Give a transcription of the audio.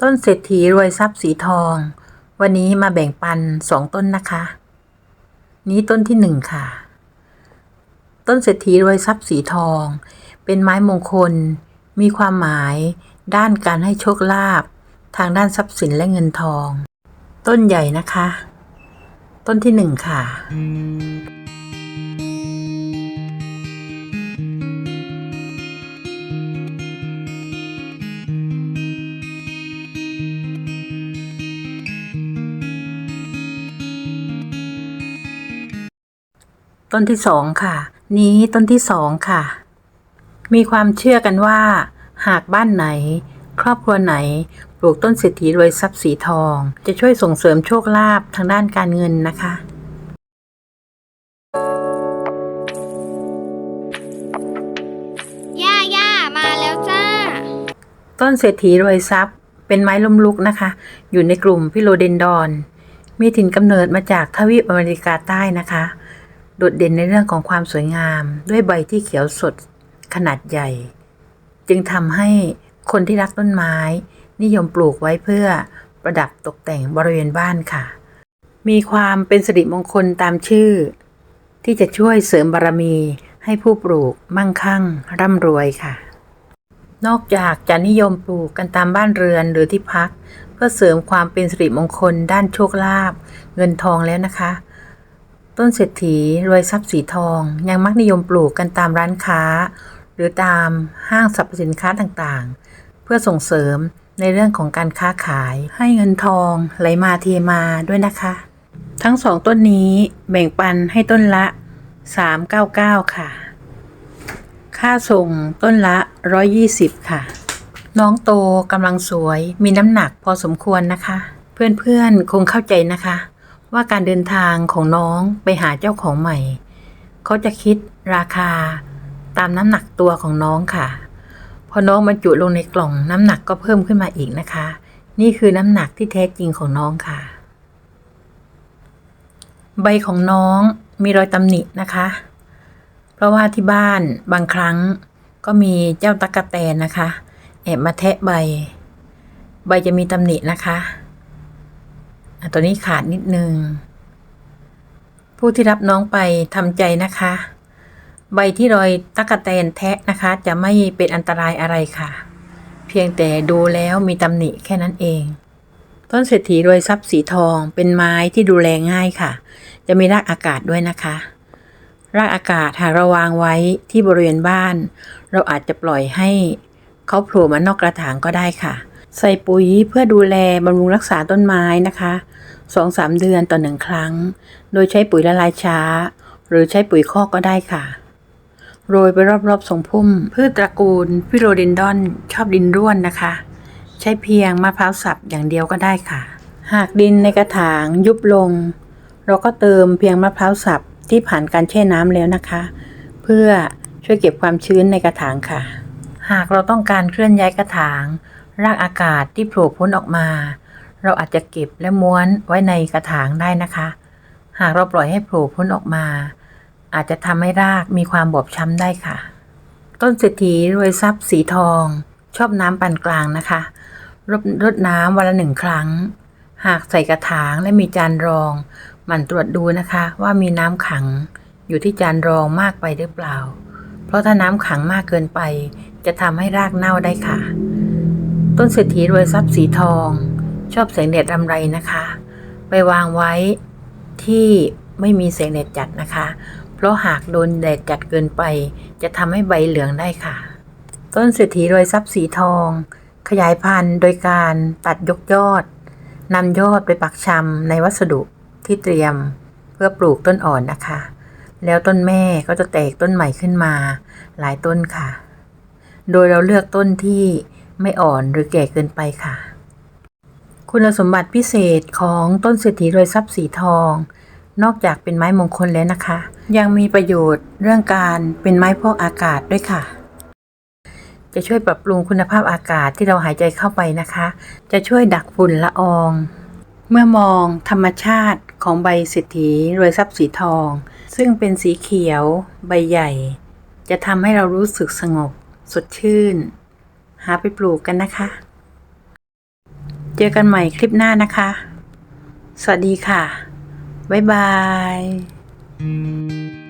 ต้นเศรษฐีรวยทรัพย์สีทอง วันนี้มาแบ่งปันสองต้นนะคะ นี้ต้นที่หนึ่งค่ะ ต้นเศรษฐีรวยทรัพย์สีทอง เป็นไม้มงคล มีความหมาย ด้านการให้โชคลาภทางด้านทรัพย์สินและเงินทอง ต้นใหญ่นะคะ ต้นที่หนึ่งค่ะ ต้นที่สองค่ะ นี้ต้นที่สองค่ะ มีความเชื่อกันว่า หากบ้านไหน ครอบครัวไหน ปลูกต้นเศรษฐีรวยทรัพย์สีทอง จะช่วยส่งเสริมโชคลาภทางด้านการเงินนะคะย่าย่ามาแล้วจ้า ต้นเศรษฐีรวยทรัพย์ เป็นไม้ล้มลุกนะคะ อยู่ในกลุ่มฟิโลเดนดอน มีถิ่นกำเนิดมาจากทวีปอเมริกาใต้นะคะ โดดเด่นในเรื่องของความสวยงาม ด้วยใบที่เขียวสดขนาดใหญ่ จึงทำให้คนที่รักต้นไม้ นิยมปลูกไว้เพื่อประดับตกแต่งบริเวณบ้านค่ะ มีความเป็นสิริมงคลตามชื่อ ที่จะช่วยเสริมบารมีให้ผู้ปลูกมั่งคั่ง ร่ำรวยค่ะ นอกจากจะนิยมปลูกกันตามบ้านเรือนหรือที่พัก เพื่อเสริมความเป็นสิริมงคลด้านโชคลาภเงินทองแล้วนะคะ ต้นเศรษฐีรวยทรัพย์สีทอง ยังมักนิยมปลูกกันตามร้านค้า หรือตามห้างสรรพสินค้าต่างๆ เพื่อส่งเสริมในเรื่องของการค้าขายให้เงินทองไหลมาเทมาด้วยนะคะ ทั้งสองต้นนี้แบ่งปันให้ต้นละ 399 ค่ะ ค่าส่งต้นละ 120 ค่ะ น้องโตกำลังสวยมีน้ำหนักพอสมควรนะคะ เพื่อนๆคงเข้าใจนะคะ ว่าการเดินทางของน้องไปหาเจ้าของใหม่ เขาจะคิดราคาตามน้ำหนักตัวของน้องค่ะ พอน้องบรรจุลงในกล่องน้ำหนักก็เพิ่มขึ้นมาอีกนะคะ นี่คือน้ำหนักที่แท้จริงของน้องค่ะ ใบของน้องมีรอยตำหนินะคะ เพราะว่าที่บ้านบางครั้งก็มีเจ้าตั๊กแตนนะคะ แอบมาแทะใบ ใบจะมีตำหนินะคะ ตัวนี้ขาดนิดนึง ผู้ที่รับน้องไปทำใจนะคะ ใบที่รอยตั๊กแตนแทะนะคะ จะไม่เป็นอันตรายอะไรค่ะ เพียงแต่ดูแล้วมีตำหนิแค่นั้นเอง ต้นเศรษฐีรวยทรัพย์สีทองเป็นไม้ที่ดูแลง่ายค่ะ จะมีรากอากาศด้วยนะคะ รากอากาศหากเราวางไว้ที่บริเวณบ้าน เราอาจจะปล่อยให้เขาโผล่มานอกกระถางก็ได้ค่ะ ใส่ปุ๋ยเพื่อดูแลบำรุงรักษาต้นไม้นะคะสองสามเดือนต่อหนึ่งครั้ง โดยใช้ปุ๋ยละลายช้า หรือใช้ปุ๋ยคอกก็ได้ค่ะ โรยไปรอบๆทรงพุ่ม พืชตระกูลฟิโลเดนดอนชอบดินร่วนนะคะ ใช้เพียงมะพร้าวสับอย่างเดียวก็ได้ค่ะ หากดินในกระถางยุบลง เราก็เติมเพียงมะพร้าวสับที่ผ่านการแช่น้ำแล้วนะคะ เพื่อช่วยเก็บความชื้นในกระถางค่ะ หากเราต้องการเคลื่อนย้ายกระถาง รากอากาศที่โผล่พ้นออกมา เราอาจจะเก็บและม้วนไว้ในกระถางได้นะคะ หากเราปล่อยให้โผล่พ้นออกมา อาจจะทำให้รากมีความบอบช้ำได้ค่ะ ต้นเศรษฐีรวยทรัพย์สีทอง ชอบน้ำปานกลางนะคะรดรดน้ำวันละหนึ่งครั้ง หากใส่กระถางและมีจานรองหมั่นตรวจดูนะคะว่ามีน้ำขังอยู่ที่จานรองมากไปหรือเปล่า เพราะถ้าน้ำขังมากเกินไป จะทำให้รากเน่าได้ค่ะ ต้นเศรษฐีรวยทรัพย์สีทอง ชอบแสงแดดรำไรนะคะ ไปวางไว้ที่ไม่มีแสงแดดจัดนะคะ เพราะหากโดนแดดจัดเกินไป จะทำให้ใบเหลืองได้ค่ะ ต้นเศรษฐีรวยทรัพย์สีทอง ขยายพันธุ์โดยการตัดยกยอดนำยอดไปปักชำในวัสดุที่เตรียมเพื่อปลูกต้นอ่อนนะคะ แล้วต้นแม่ก็จะแตกต้นใหม่ขึ้นมา หลายต้นค่ะ โดยเราเลือกต้นที่ ไม่อ่อนหรือแก่เกินไปค่ะ คุณสมบัติพิเศษของต้นเศรษฐีรวยทรัพย์สีทอง นอกจากเป็นไม้มงคลแล้วนะคะ ยังมีประโยชน์เรื่องการเป็นไม้พอกอากาศด้วยค่ะ จะช่วยปรับปรุงคุณภาพอากาศที่เราหายใจเข้าไปนะคะ จะช่วยดักฝุ่นละออง เมื่อมองธรรมชาติของใบเศรษฐีรวยทรัพย์สีทอง ซึ่งเป็นสีเขียว ใบใหญ่ จะทำให้เรารู้สึกสงบ สดชื่น หาไปปลูกกันนะคะ เจอกันใหม่คลิปหน้านะคะ สวัสดีค่ะ บ๊ายบาย Thank